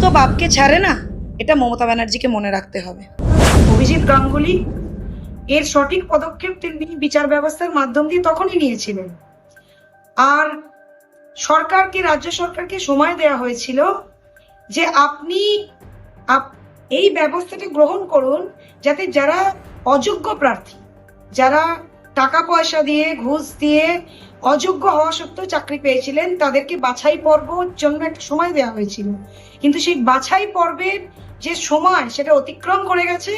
তো বাপকে ছাড়ে না, এটা মমতা ব্যানার্জিকে মনে রাখতে হবে। অভিজিৎ গাঙ্গুলি, এর সঠিক পদক্ষেপ তিনি বিচার ব্যবস্থার মাধ্যম দিয়ে তখনই নিয়েছিলেন। আর সরকারকে, রাজ্য সরকারকে সময় দেওয়া হয়েছিল যে আপনি আপ- এই ব্যবস্থাটা গ্রহণ করুন যাতে যারা অযোগ্য প্রার্থী, যারা টাকা পয়সা দিয়ে, ঘুষ দিয়ে অযোগ্য হওয়া সত্ত্বেও চাকরি পেয়েছিলেন। তাদেরকে বাছাই পর্বর জন্য একটা সময় দেওয়া হয়েছিল। কিন্তু সেই বাছাই পর্বের যে সময়, সেটা অতিক্রম করে গেছে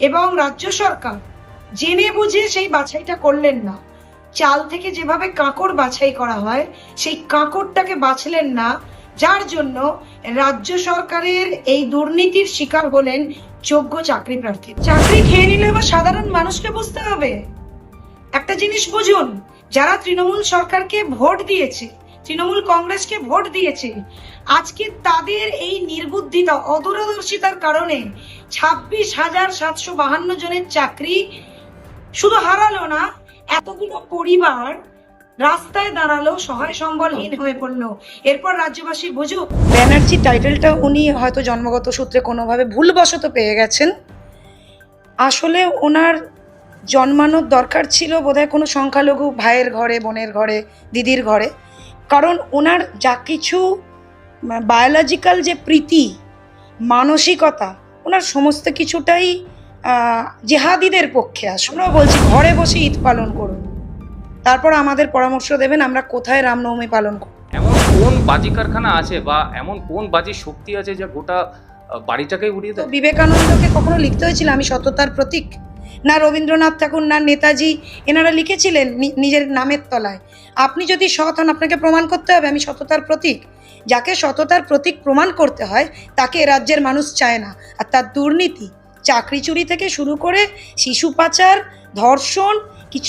এবং রাজ্য সরকার জেনে বুঝে সেই বাছাইটা করলেন না। চাল থেকে যেভাবে কাঁকড় বাছাই করা হয়, সেই কাঁকড়টাকে বাছলেন না। যার জন্য রাজ্য সরকারের এই দুর্নীতির শিকার হলেন যোগ্য চাকরি প্রার্থী। চাকরি খেয়ে নিলে এবার সাধারণ মানুষকে বুঝতে হবে। একটা জিনিস বুঝুন, যারা তৃণমূল সরকারকে ভোট দিয়েছে, তৃণমূল কংগ্রেসকে ভোট দিয়েছে, আজকে তাদের এই নির্বুদ্ধিতা, অদূরদর্শিতার কারণে ছাব্বিশ হাজার সাতশো বাহান্ন জনের চাকরি শুধু হারালো না, এতগুলো পরিবার রাস্তায় দাঁড়াল, সহায় সম্বলহীন হয়ে পড়ল। এরপর রাজ্যবাসী বুঝুক, ব্যানার্জি টাইটেলটা উনি হয়তো জন্মগত সূত্রে কোনোভাবে ভুলবশত পেয়ে গেছেন। আসলে ওনার জন্মানোর দরকার ছিল বোধহয় কোনো সংখ্যালঘু ভাইয়ের ঘরে বোনের ঘরে দিদির ঘরে। কারণ ওনার যা কিছু বায়োলজিক্যাল যে প্রীতি মানসিকতা ওনার সমস্ত কিছুটাই জেহাদিদের পক্ষে আসে। আমরা বলছি ঘরে বসে ঈদ পালন করুন। তারপর আমাদের পরামর্শ দেবেন আমরা কোথায় রামনবমী পালন করব। এমন কোন বাজি কারখানা আছে বা এমন কোন বাজি শক্তি আছে যা গোটা বাড়িটাকেই উড়িয়ে তো দেয় বিবেকানন্দকে কখনো লিখতে হয়েছিল আমি সততার প্রতীক? না রবীন্দ্রনাথ ঠাকুর না নেতাজি এনারা লিখেছিলেন নিজের নামের তলায়। আপনি যদি সৎ হন আপনাকে প্রমাণ করতে হবে আমি সততার প্রতীক। যাকে সততার প্রতীক প্রমাণ করতে হয় তাকে রাজ্যের মানুষ চায় না। আর তার দুর্নীতি চাকরি চুরি থেকে শুরু করে শিশু পাচার ধর্ষণ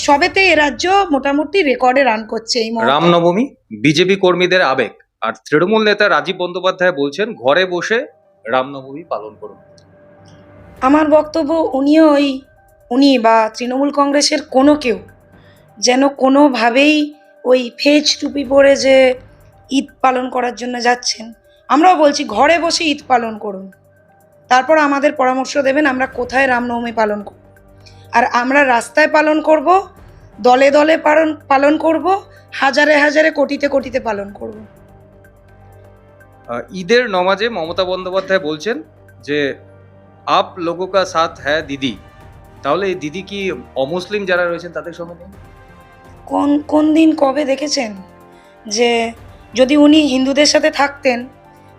সবেতে এ রাজ্য মোটামুটি রেকর্ডে রান করছে এই। রামনবমী বিজেপি কর্মীদের আবেগ। আর তৃণমূল নেতা রাজীব বন্দ্যোপাধ্যায় বলছেন ঘরে বসে রামনবমী পালন করুন। আমার বক্তব্য উনিও ওই উনি বা তৃণমূল কংগ্রেসের কোনো কেউ যেন কোনোভাবেই ওই ফেজ টুপি পরে যে ঈদ পালন করার জন্য যাচ্ছেন, আমরাও বলছি ঘরে বসে ঈদ পালন করুন। তারপর আমাদের পরামর্শ দেবেন আমরা কোথায় রামনবমী পালন করব। আর আমরা রাস্তায় পালন করব, দলে দলে পালন পালন করব, হাজারে হাজারে কোটিতে কোটিতে পালন করব। ঈদের নমাজে মমতা বন্দ্যোপাধ্যায় বলছেন যে, আপ লোগো কা সাথ হ্যাঁ দিদি। তাহলে দিদি কি অমুসলিম যারা রয়েছেন তাদের নেই? কোন কোন দিন কবে দেখেছেন যে যদি উনি হিন্দুদের সাথে থাকতেন,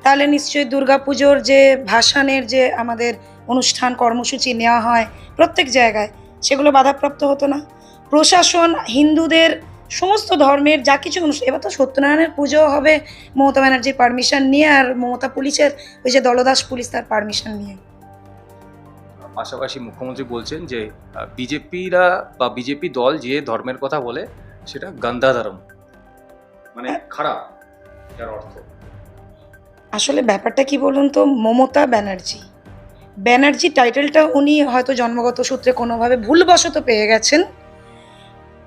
তাহলে নিশ্চয়ই দুর্গাপুজোর যে ভাসানের যে আমাদের অনুষ্ঠান কর্মসূচি নেওয়া হয় প্রত্যেক জায়গায়, সেগুলো বাধাপ্রাপ্ত হতো না। প্রশাসন, হিন্দুদের, সমস্ত ধর্মের যা কিছু অনুষ্ঠান এবার তো সত্যনারায়ণের পুজো হবে, মমতা ব্যানার্জির পারমিশন নিয়ে আর মমতা পুলিশের ওই যে দলদাস পুলিশ তার পারমিশন নিয়ে। পাশাপাশি মুখ্যমন্ত্রী বলছেন যে বিজেপিরা বা বিজেপি দল যে ধর্মের কথা বলে, সেটা গান্ধা ধর্ম মানে খারাপ, যার অর্থ। আসলে ব্যাপারটা কি বলুন তো, মমতা ব্যানার্জি। ব্যানার্জি টাইটেলটা উনি হয়তো জন্মগত সূত্রে কোনোভাবে ভুলবশত পেয়ে গেছেন।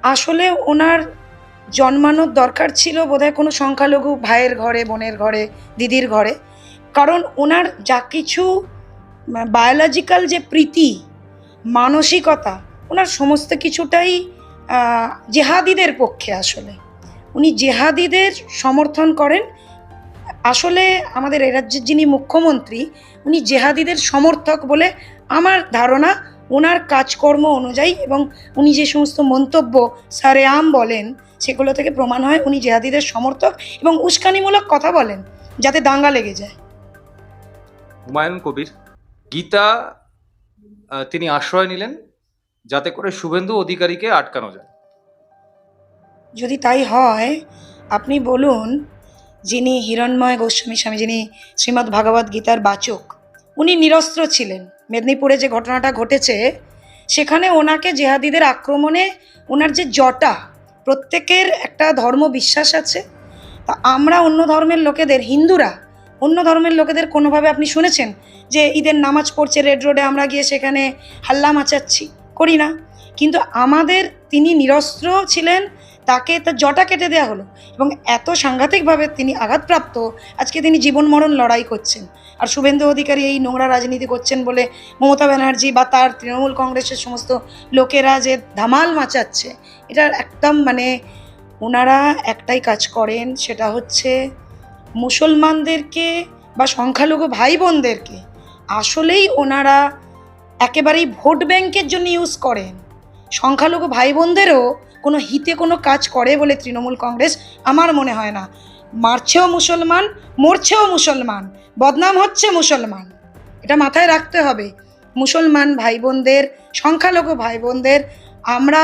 আসলে ওনার জন্মানোর দরকার ছিল বোধহয় কোনো সংখ্যালঘু ভাইয়ের ঘরে, বোনের ঘরে, দিদির ঘরে। কারণ ওনার যা কিছু বায়োলজিক্যাল যে প্রীতি, মানসিকতা, ওনার সমস্ত কিছুটাই জেহাদিদের পক্ষে আসলে। উনি জেহাদিদের সমর্থন করেন। আসলে আমাদের এ রাজ্যের যিনি মুখ্যমন্ত্রী, উনি জেহাদিদের সমর্থক বলে আমার ধারণা ওনার কাজকর্ম অনুযায়ী এবং উনি যে সমস্ত মন্তব্য সারে আম বলেন, সেগুলো থেকে প্রমাণ হয় উনি জেহাদিদের সমর্থক এবং উস্কানিমূলক কথা বলেন, যাতে দাঙ্গা লেগে যায়। হুমায়ুন কবির। গীতা তিনি আশ্রয় নিলেন যাতে করে শুভেন্দু অধিকারীকে আটকানো যায়। যদি তাই হয়, আপনি বলুন, যিনি হিরণময় গোস্বামী স্বামী, যিনি শ্রীমদ্ ভাগবত গীতার বাচক, উনি নিরস্ত্র ছিলেন। মেদিনীপুরে যে ঘটনাটা ঘটেছে, সেখানে ওনাকে জেহাদিদের আক্রমণে ওনার যে জটা, প্রত্যেকের একটা ধর্ম বিশ্বাস আছে। তা আমরা অন্য ধর্মের লোকেদের, হিন্দুরা অন্য ধর্মের লোকেদের কোনোভাবে আপনি শুনেছেন যে ঈদের নামাজ পড়ছে, রেড রোডে আমরা গিয়ে সেখানে হাল্লা মাচাচ্ছি? করি না। কিন্তু আমাদের তিনি নিরস্ত্র ছিলেন, তাকে তার জটা কেটে দেওয়া হলো এবং এত সাংঘাতিকভাবে তিনি আঘাতপ্রাপ্ত, আজকে তিনি জীবন মরণ লড়াই করছেন। আর শুভেন্দু অধিকারী এই নোংরা রাজনীতি করছেন বলে মমতা ব্যানার্জি বা তার তৃণমূল কংগ্রেসের সমস্ত লোকেরা যে ধামাল মাচাচ্ছে এটা একদম মানে ওনারা একটাই কাজ করেন, সেটা হচ্ছে মুসলমানদেরকে বা সংখ্যালঘু ভাই বোনদেরকে আসলেই ওনারা একেবারেই ভোট ব্যাংকের জন্য ইউজ করেন। সংখ্যালঘু ভাই বোনদেরও কোনো হিতে কোনো কাজ করে বলে তৃণমূল কংগ্রেস আমার মনে হয় না। মারছেও মুসলমান, মরছেও মুসলমান, বদনাম হচ্ছে মুসলমান। এটা মাথায় রাখতে হবে। মুসলমান ভাই বোনদের সংখ্যালঘু ভাই বোনদের আমরা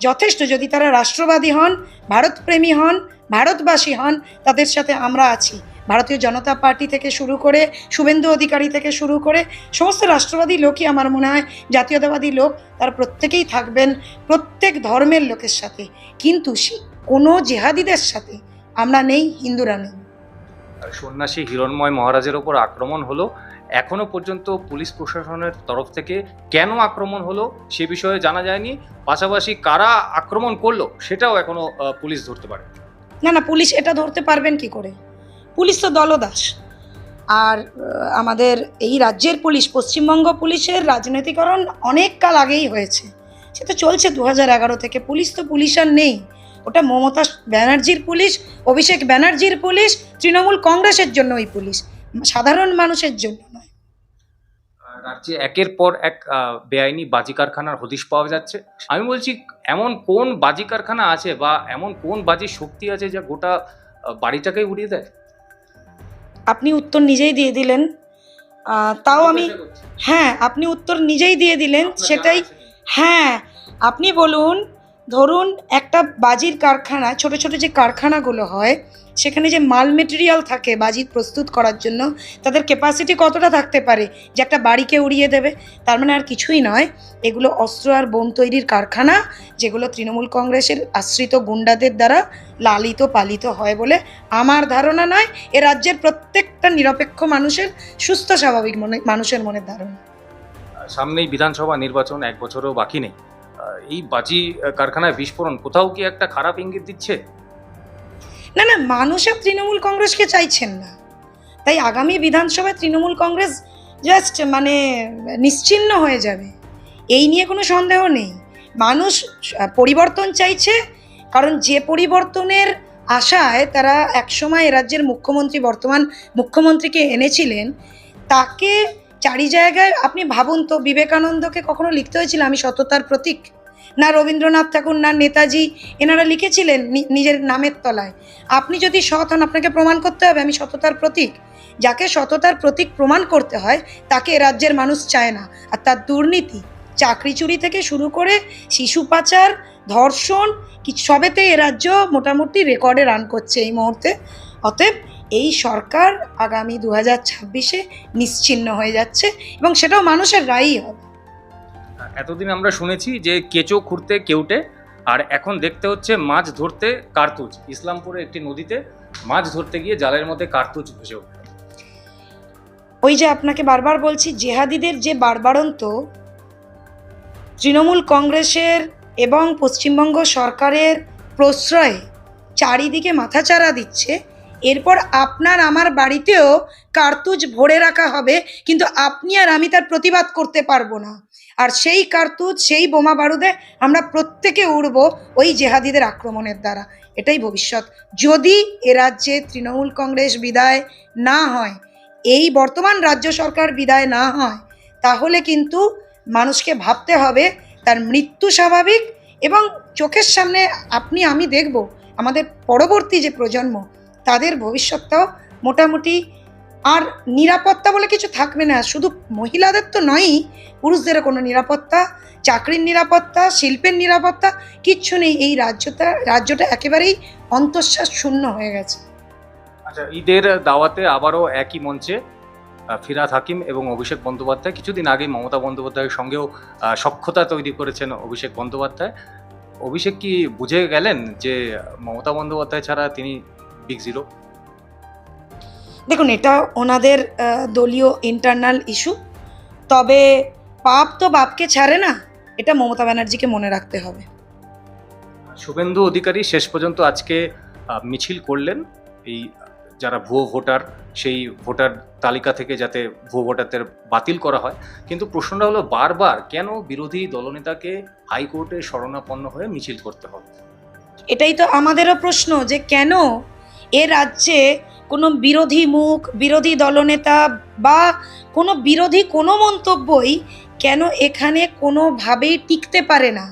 যথেষ্ট যদি তারা রাষ্ট্রবাদী হন, ভারতপ্রেমী হন ভারতবাসী হন তাদের সাথে আমরা আছি। ভারতীয় জনতা পার্টি থেকে শুরু করে শুভেন্দু অধিকারী থেকে শুরু করে সমস্ত রাষ্ট্রবাদী লোকই আমার মনে হয় জাতীয়তাবাদী লোক তারা প্রত্যেকেই থাকবেন প্রত্যেক ধর্মের লোকের সাথে। কিন্তু কোনো জেহাদিদের সাথে আমরা নেই হিন্দুরা নেই। সন্ন্যাসী হিরণময় মহারাজের ওপর আক্রমণ হলো এখনও পর্যন্ত পুলিশ প্রশাসনের তরফ থেকে কেন আক্রমণ হলো সে বিষয়ে জানা যায়নি। পাশাপাশি কারা আক্রমণ করল সেটাও এখনও আহ, পুলিশ ধরতে পারে না না, পুলিশ এটা ধরতে পারবেন কি করে? পুলিশ তো দলদাস। আর আমাদের এই রাজ্যের পুলিশ, পশ্চিমবঙ্গ পুলিশের রাজনীতিকরণ অনেক কাল আগেই হয়েছে। সে তো চলছে দু এগারো থেকে। পুলিশ তো পুলিশ আর নেই। ওটা মমতা ব্যানার্জির পুলিশ, অভিষেক ব্যানার্জির পুলিশ, তৃণমূল কংগ্রেসের জন্য ওই পুলিশ। সাধারণ মানুষের জন্য। আহ, রাজ্যে একের পর এক বেআইনি বাজি কারখানার হদিশ পাওয়া যাচ্ছে। আমি বলছি এমন কোন বাজি কারখানা আছে বা এমন কোন বাজির শক্তি আছে যা গোটা বাড়িটাকেই উড়িয়ে দেয়? আপনি উত্তর নিজেই দিয়ে দিলেন। তাও আমি হ্যাঁ আপনি উত্তর নিজেই দিয়ে দিলেন সেটাই হ্যাঁ আপনি বলুন ধরুন একটা বাজির কারখানা ছোট ছোট যে কারখানাগুলো হয় সেখানে যে মাল মেটেরিয়াল থাকে বাজি প্রস্তুত করার জন্য, তাদের ক্যাপাসিটি কতটা থাকতে পারে যে একটা বাড়িকে উড়িয়ে দেবে? তার মানে আর কিছুই নয়। এগুলো অস্ত্র আর বোম তৈরির কারখানা, যেগুলো তৃণমূল কংগ্রেসের আশ্রিত গুন্ডাদের দ্বারা লালিত পালিত হয় বলে আমার ধারণা নয়। এ রাজ্যের প্রত্যেকটা নিরপেক্ষ মানুষের সুস্থ, স্বাভাবিক মনে, মানুষের মনের ধারণা। সামনেই বিধানসভা নির্বাচন, এক বছরও বাকি নেই। এই বাজি কারখানায় বিস্ফোরণ কোথাও কি একটা খারাপ ইঙ্গিত দিচ্ছে? না না, মানুষ আর তৃণমূল কংগ্রেসকে চাইছেন না। তাই আগামী বিধানসভায় তৃণমূল কংগ্রেস জাস্ট মানে নিশ্চিহ্ন হয়ে যাবে। এই নিয়ে কোনো সন্দেহ নেই। মানুষ পরিবর্তন চাইছে, কারণ যে পরিবর্তনের আশায় তারা একসময় রাজ্যের মুখ্যমন্ত্রী, বর্তমান মুখ্যমন্ত্রীকে এনেছিলেন, তাকে চারি জায়গায় আপনি ভাবুন তো, বিবেকানন্দকে কখনো লিখতে হয়েছিল আমি সততার প্রতীক? না রবীন্দ্রনাথ ঠাকুর, না নেতাজি, এনারা লিখেছিলেন নিজের নামের তলায়। আপনি যদি সৎ হন, আপনাকে প্রমাণ করতে হবে, আমি সততার প্রতীক। যাকে সততার প্রতীক প্রমাণ করতে হয়, তাকে রাজ্যের মানুষ চায় না। আর তার দুর্নীতি, চাকরি চুরি থেকে শুরু করে শিশু পাচার, ধর্ষণ, কি সবেতে এ রাজ্য মোটামুটি রেকর্ডে রান করছে এই মুহূর্তে। অতএব এই সরকার আগামী দু হাজার ছাব্বিশে নিশ্চিহ্ন হয়ে যাচ্ছে এবং সেটাও মানুষের রায়ই হবে। এতদিন আমরা শুনেছি যে কেঁচো খুঁড়তে কেউটে, আর এখন দেখতে হচ্ছে মাছ ধরতে কার্তুজ। ইসলামপুরে একটি নদীতে মাছ ধরতে গিয়ে জালের মধ্যে কার্তুজ ভেসে উঠল ওই যে আপনাকে বারবার বলছি, জেহাদিদের যে বারবারন্ত তৃণমূল কংগ্রেসের এবং পশ্চিমবঙ্গ সরকারের প্রশ্রয়ে চারিদিকে মাথাচাড়া দিচ্ছে এরপর আপনার আমার বাড়িতেও কার্তুজ ভরে রাখা হবে, কিন্তু আপনি আর আমি তার প্রতিবাদ করতে পারব না। আর সেই কার্তুজ, সেই বোমা বারুদে আমরা প্রত্যেকে উড়ব ওই জেহাদিদের আক্রমণের দ্বারা। এটাই ভবিষ্যৎ। যদি এ রাজ্যে তৃণমূল কংগ্রেস বিদায় না হয়, এই বর্তমান রাজ্য সরকার বিদায় না হয়, তাহলে কিন্তু মানুষকে ভাবতে হবে তার মৃত্যু স্বাভাবিক এবং চোখের সামনে আপনি, আমি দেখব আমাদের পরবর্তী যে প্রজন্ম তাদের ভবিষ্যৎটাও মোটামুটি আর নিরাপত্তা বলে কিছু থাকবে না। শুধু মহিলাদের তো নয়ই, পুরুষদেরও কোনো নিরাপত্তা, চাকরির নিরাপত্তা, শিল্পের নিরাপত্তা, কিচ্ছু নেই। এই রাজ্যটা রাজ্যটা একেবারেই অন্তঃশ্বাস শূন্য হয়ে গেছে। আচ্ছা ঈদের দাওয়াতে আবারও একই মঞ্চে ফিরাদ হাকিম এবং অভিষেক বন্দ্যোপাধ্যায়। কিছুদিন আগে মমতা বন্দ্যোপাধ্যায়ের সঙ্গেও সখ্যতা তৈরি করেছেন অভিষেক বন্দ্যোপাধ্যায়। অভিষেক কি বুঝে গেলেন যে মমতা বন্দ্যোপাধ্যায় ছাড়া তিনি বিগ জিরো দেখুন এটা ওনাদের দলীয় ইন্টারনাল ইস্যু তবে পাপ তো বাপকে ছাড়ে না এটা মমতা ব্যানার্জিকে মনে রাখতে হবে। শুভেন্দু অধিকারী শেষ পর্যন্ত আজকে মিছিল করলেন। এই যারা ভুয়ো ভোটার সেই ভোটার তালিকা থেকে যাতে ভুয়ো ভোটারদের বাতিল করা হয়। কিন্তু প্রশ্নটা হলো বারবার কেন বিরোধী দলনেতাকে হাইকোর্টে শরণাপন্ন হয়ে মিছিল করতে হবে? এটাই তো আমাদেরও প্রশ্ন যে কেন এ রাজ্যে কোনো বিরোধী মুখ, বিরোধী দলনেতা বা কোনো বিরোধী কোনো মন্তব্যই কেন এখানে কোনোভাবেই টিকতে পারে না?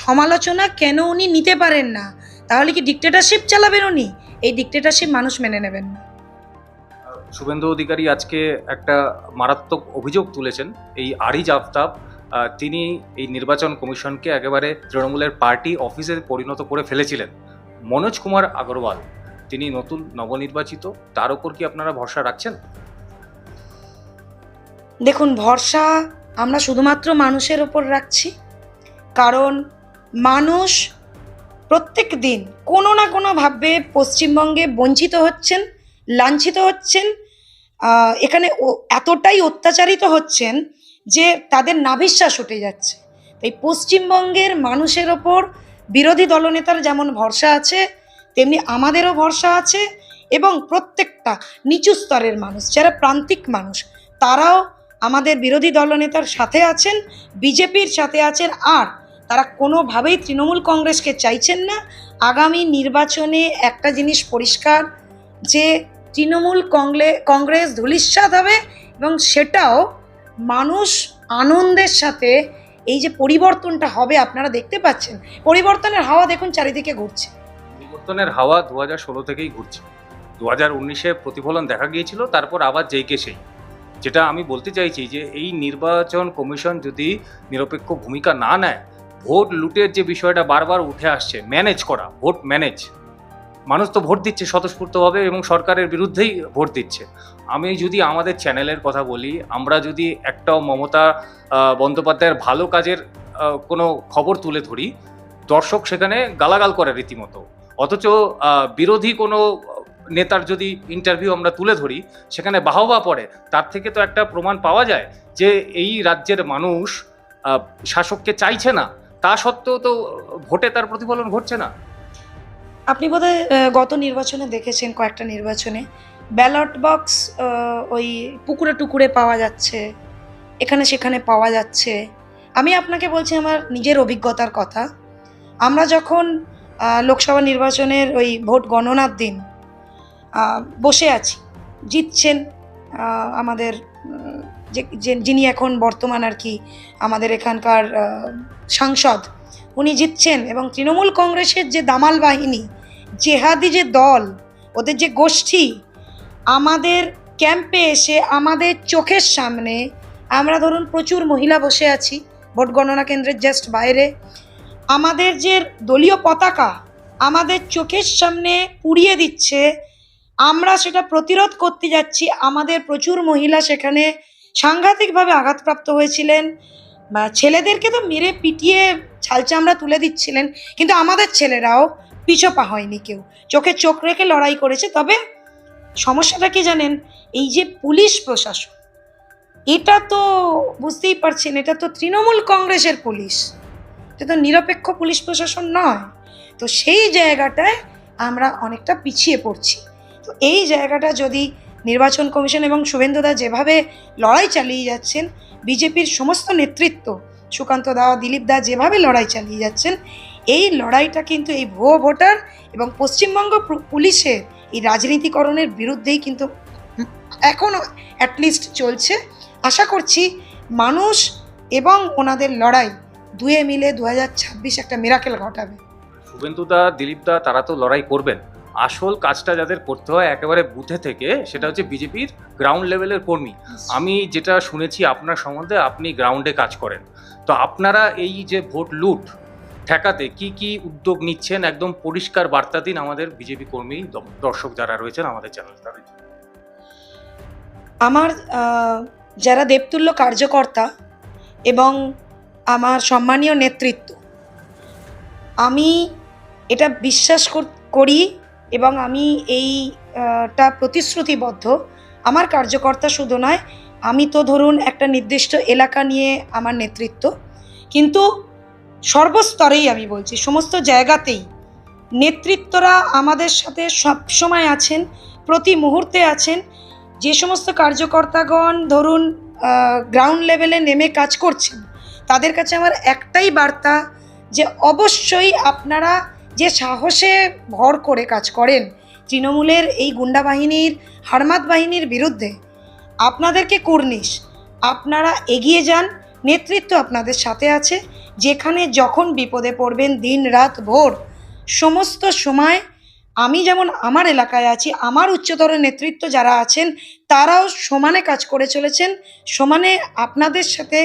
সমালোচনা কেন উনি নিতে পারেন না? তাহলে কি ডিক্টেটারশিপ চালাবেন উনি? এই ডিক্টেটারশিপ মানুষ মেনে নেবেন না। শুভেন্দু অধিকারী আজকে একটা মারাত্মক অভিযোগ তুলেছেন। এই আরিজ আফতাব তিনি এই নির্বাচন কমিশনকে একেবারে তৃণমূলের পার্টি অফিসে পরিণত করে ফেলেছিলেন। মনোজ কুমার আগরওয়াল তিনি নতুন নবনির্বাচিত, তার উপর কি আপনারা ভরসা রাখছেন? দেখুন, ভরসা আমরা শুধুমাত্র মানুষের ওপর রাখছি। কারণ মানুষ প্রত্যেক দিন কোনো না কোনোভাবে পশ্চিমবঙ্গে বঞ্চিত হচ্ছেন, লাঞ্ছিত হচ্ছেন এখানে এতটাই অত্যাচারিত হচ্ছেন যে তাদের নাভিশ্বাস উঠে যাচ্ছে। তাই পশ্চিমবঙ্গের মানুষের ওপর বিরোধী দলনেতার যেমন ভরসা আছে তেমনি আমাদেরও ভরসা আছে এবং প্রত্যেকটা নিচু স্তরের মানুষ, যারা প্রান্তিক মানুষ, তারাও আমাদের বিরোধী দলনেতার সাথে আছেন, বিজেপির সাথে আছেন, আর তারা কোনোভাবেই তৃণমূল কংগ্রেসকে চাইছেন না। আগামী নির্বাচনে একটা জিনিস পরিষ্কার, যে তৃণমূল কংগ্রে কংগ্রেস ধূলিস্বাদ হবে এবং সেটাও মানুষ আনন্দের সাথে এই যে পরিবর্তনটা হবে, আপনারা দেখতে পাচ্ছেন। পরিবর্তনের হাওয়া দেখুন চারিদিকে ঘুরছে। পরিবর্তনের হাওয়া দু হাজার ষোলো থেকেই ঘুরছে। দু হাজার উনিশে প্রতিফলন দেখা গিয়েছিল, তারপর আবার যেইকে সেই। যেটা আমি বলতে চাইছি যে, এই নির্বাচন কমিশন যদি নিরপেক্ষ ভূমিকা না নেয়, ভোট লুটের যে বিষয়টা বারবার উঠে আসছে, ম্যানেজ করা, ভোট ম্যানেজ। মানুষ তো ভোট দিচ্ছে স্বতঃস্ফূর্তভাবে এবং সরকারের বিরুদ্ধেই ভোট দিচ্ছে। আমি যদি আমাদের চ্যানেলের কথা বলি, আমরা যদি একটাও মমতা বন্দ্যোপাধ্যায়ের ভালো কাজের কোনো খবর তুলে ধরি, দর্শক সেখানে গালাগাল করে রীতিমতো। অথচ বিরোধী কোনো নেতার যদি ইন্টারভিউ আমরা তুলে ধরি, সেখানে বাহবা পড়ে, তার থেকে তো একটা প্রমাণ পাওয়া যায় যে এই রাজ্যের মানুষ শাসককে চাইছে না। তা সত্ত্বেও তো ভোটে তার প্রতিফলন ঘটছে না। আপনি বোধহয় গত নির্বাচনে দেখেছেন কয়েকটা নির্বাচনে। ব্যালট বক্স ওই পুকুরে টুকুরে পাওয়া যাচ্ছে, এখানে সেখানে পাওয়া যাচ্ছে। আমি আপনাকে বলছি আমার নিজের অভিজ্ঞতার কথা। আমরা যখন লোকসভা নির্বাচনের ওই ভোট গণনার দিন বসে আছি, জিতছেন আমাদের যে যিনি এখন বর্তমান আর কি আমাদের এখানকার সাংসদ, উনি জিতছেন এবং তৃণমূল কংগ্রেসের যে দামাল বাহিনী, জেহাদি যে দল, ওদের যে গোষ্ঠী, আমাদের ক্যাম্পে এসে আমাদের চোখের সামনে আমরা ধরুন প্রচুর মহিলা বসে আছি, ভোট গণনা কেন্দ্রের জাস্ট বাইরে আমাদের যে দলীয় পতাকা আমাদের চোখের সামনে পুড়িয়ে দিচ্ছে, আমরা সেটা প্রতিরোধ করতে যাচ্ছি। আমাদের প্রচুর মহিলা সেখানে সাংঘাতিকভাবে আঘাতপ্রাপ্ত হয়েছিলেন। বা ছেলেদেরকে তো মেরে পিটিয়ে ছালচামড়া তুলে দিচ্ছিলেন, কিন্তু আমাদের ছেলেরাও পিছপা হয়নি কেউ। চোখে চোখ রেখে লড়াই করেছে। তবে সমস্যাটা কি জানেন? এই যে পুলিশ প্রশাসন, এটা তো বুঝতেই পারছেন, এটা তো তৃণমূল কংগ্রেসের পুলিশ। এটা তো নিরপেক্ষ পুলিশ প্রশাসন নয়। তো সেই জায়গাটায় আমরা অনেকটা পিছিয়ে পড়ছি। তো এই জায়গাটা যদি নির্বাচন কমিশন এবং শুভেন্দুদা যেভাবে লড়াই চালিয়ে যাচ্ছেন, বিজেপির সমস্ত নেতৃত্ব, সুকান্ত দা, দিলীপ দা যেভাবে লড়াই চালিয়ে যাচ্ছেন, এই লড়াইটা কিন্তু এই ভুয়ো ভোটার এবং পশ্চিমবঙ্গ পুলিশের এই রাজনীতিকরণের বিরুদ্ধেই কিন্তু এখনও অ্যাটলিস্ট চলছে। আশা করছি মানুষ এবং ওনাদের লড়াই দুয়ে মিলে দু হাজার ছাব্বিশ একটা মিরাকেল ঘটাবে। শুভেন্দুদা দিলীপদা তারা তো লড়াই করবেন। আসল কাজটা যাদের করতে হয় একেবারে বুথে থেকে সেটা হচ্ছে বিজেপির গ্রাউন্ড লেভেলের কর্মী। আমি যেটা শুনেছি আপনার সম্বন্ধে আপনি গ্রাউন্ডে কাজ করেন। তো আপনারা এই যে ভোট লুট ঠেকাতে কি কি উদ্যোগ নিচ্ছেন? একদম পরিষ্কার বার্তা দিন আমাদের বিজেপি কর্মী দর্শক যারা রয়েছেন আমাদের চ্যানেল তাদের আমার যারা দেবতুল্য কার্যকর্তা এবং আমার সম্মানীয় নেতৃত্ব। আমি এটা বিশ্বাস করি এবং আমি এইটা প্রতিশ্রুতিবদ্ধ। আমার কার্যকর্তা শুধু নয়, আমি তো ধরুন একটা নির্দিষ্ট এলাকা নিয়ে আমার নেতৃত্ব। কিন্তু সর্বস্তরেই আমি বলছি, সমস্ত জায়গাতেই নেতৃত্বরা আমাদের সাথে সবসময় আছেন, প্রতি মুহূর্তে আছেন। যে সমস্ত কার্যকর্তাগণ ধরুন গ্রাউন্ড লেভেলে নেমে কাজ করছেন তাদের কাছে আমার একটাই বার্তা যে অবশ্যই আপনারা যে সাহসে ভর করে কাজ করেন তৃণমূলের এই গুন্ডা বাহিনীর হারমাত বাহিনীর বিরুদ্ধে, আপনাদেরকে কুর্নিশ, আপনারা এগিয়ে যান, নেতৃত্ব আপনাদের সাথে আছে, যেখানে যখন বিপদে পড়বেন দিন রাত ভোর, সমস্ত সময় আমি যেমন আমার এলাকায় আছি, আমার উচ্চতর নেতৃত্ব যারা আছেন, তারাও সমানে কাজ করে চলেছেন, সমানে আপনাদের সাথে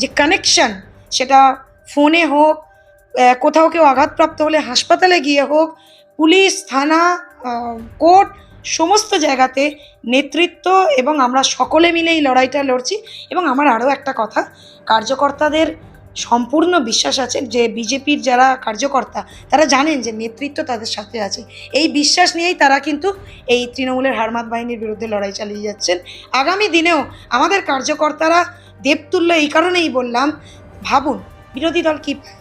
যে কানেকশন সেটা ফোনে হোক কোথাও কেউ আঘাতপ্রাপ্ত হলে হাসপাতালে গিয়ে হোক, পুলিশ, থানা কোর্ট, সমস্ত জায়গাতে নেতৃত্ব এবং আমরা সকলে মিলে এই লড়াইটা লড়ছি। এবং আমার আরও একটা কথা, কার্যকর্তাদের সম্পূর্ণ বিশ্বাস আছে যে বিজেপির যারা কার্যকর্তা, তারা জানেন যে নেতৃত্ব তাদের সাথে আছে। এই বিশ্বাস নিয়েই তারা কিন্তু এই তৃণমূলের হারমাত বাহিনীর বিরুদ্ধে লড়াই চালিয়ে যাচ্ছেন। আগামী দিনেও আমাদের কার্যকর্তারা দেবতুল্য এই কারণেই বললাম, ভাবুন, বিরোধী দল কি পায়?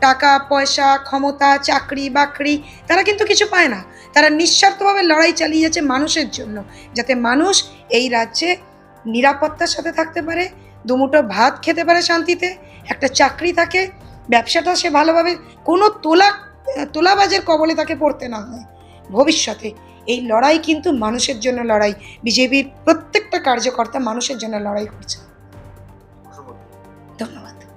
টাকা, পয়সা, ক্ষমতা, চাকরি, বাকরি, তারা কিন্তু কিছু পায় না তারা নিঃস্বার্থভাবে লড়াই চালিয়ে যাচ্ছে মানুষের জন্য, যাতে মানুষ এই রাজ্যে নিরাপত্তার সাথে থাকতে পারে, দুমুঠো ভাত খেতে পারে শান্তিতে, একটা চাকরি থাকে, ব্যবসাটা সে ভালোভাবে, কোনো তোলা, তোলাবাজের কবলে তাকে পড়তে না হয় ভবিষ্যতে এই লড়াই কিন্তু মানুষের জন্য লড়াই, বিজেপির প্রত্যেকটা কার্যকর্তা মানুষের জন্য লড়াই করছে